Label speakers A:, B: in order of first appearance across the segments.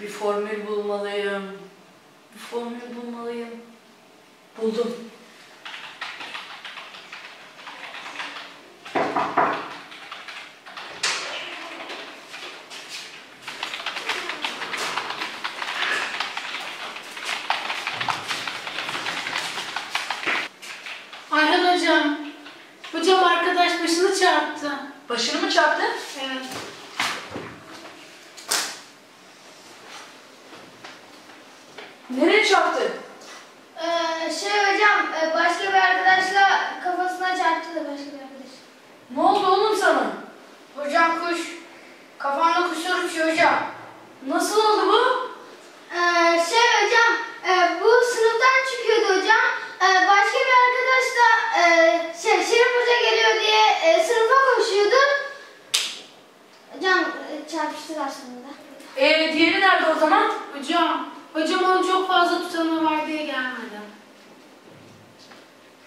A: Bir formül bulmalıyım. Bir formül bulmalıyım. Buldum.
B: Ayhan hocam. Hocam arkadaş başını çarptı.
A: Başını mı çarptı?
B: Evet.
A: Nereye çarptı?
C: Ee, şey hocam, e, başka bir arkadaşla kafasına çarptı da başka bir arkadaş.
A: Ne oldu oğlum sana?
C: Hocam kuş. Kafamda kuşlar uçuyor hocam.
A: Nasıl oldu bu?
C: Ee, şey hocam, e, bu sınıftan çıkıyordu hocam. Ee, başka bir arkadaş da e, şey, Şerif Hoca geliyor diye e, sınıfa koşuyordu. Hocam e, çarpıştılar sonunda.
A: Ee, diğeri nerede o zaman?
B: Hocam. Hocam onun çok fazla tutanı var diye gelmedi.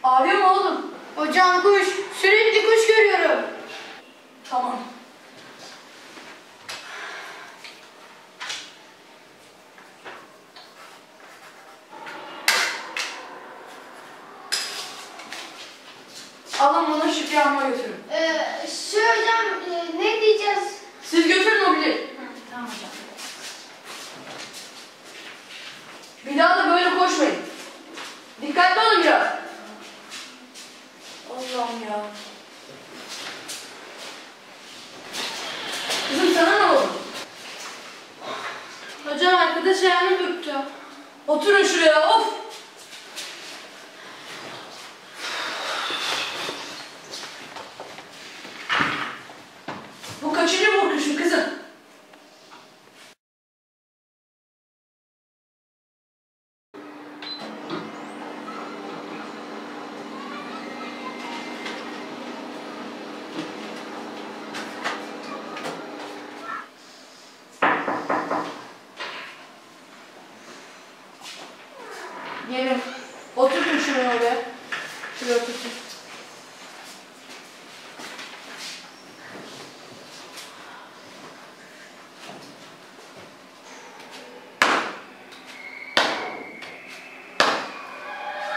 A: Ağrıyor mu oğlum?
C: Hocam kuş, sürekli kuş görüyorum.
A: Tamam. Alın bunu Şükrü Hanım'a götürün.
C: Ee, şey hocam, e, ne diyeceğiz?
A: Siz götürün o bilir.
B: Tamam hocam.
A: Bir daha da böyle koşmayın. Dikkatli olun biraz. Allah'ım ya. Kızım sana ne oldu?
B: Hocam arkadaş ayağını bürktü.
A: Oturun şuraya of. Bu kaçıncı vuruşun kızım? Gelin. Oturun şuraya oraya. Şuraya oturun.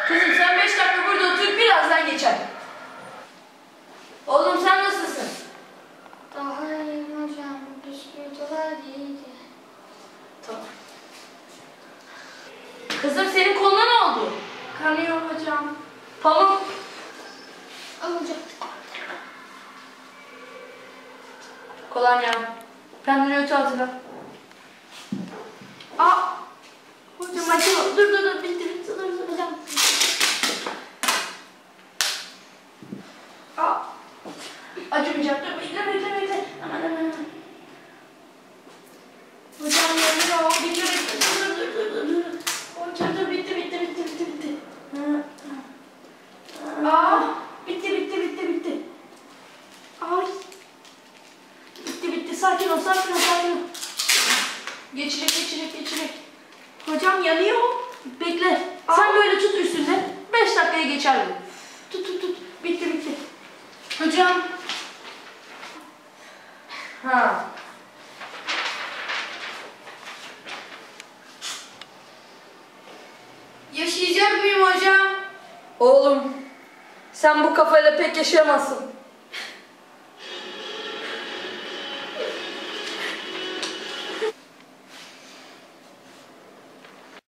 A: Kızım sen beş dakika burada otur birazdan geçer. Oğlum sen nasılsın?
C: Daha iyiyim hocam, bisküvitolar iyiydi.
A: Tamam. Kızım senin koluna ne oldu?
B: Kanıyor hocam.
A: Pamuk.
C: Al hocam.
A: Kolonya. Kendini ötü hazırla.
B: Aa! Hocam acaba. Dur dur dur. Bitti bitti. Dur dur hocam.
A: Aa. Acımayacak. Dur bekle bekle bekle. Aman aman aman.
B: Hocam yanıyor.
A: Bekle bekle. Dur dur dur dur dur. Dur dur bitti bitti bitti bitti bitti. Hı. Aa. Bitti bitti bitti bitti. Ay. Bitti bitti. Sakin ol sakin ol sakin ol. Geçirecek geçirecek geçirecek.
B: Hocam yanıyor.
A: Bekle. Sen böyle tut üstünde. Beş dakikaya geçer bu. Tut tut tut. Bitti bitti.
B: Hocam.
A: Ha.
C: Yaşayacak mıyım hocam?
A: Oğlum sen bu kafayla pek yaşayamazsın.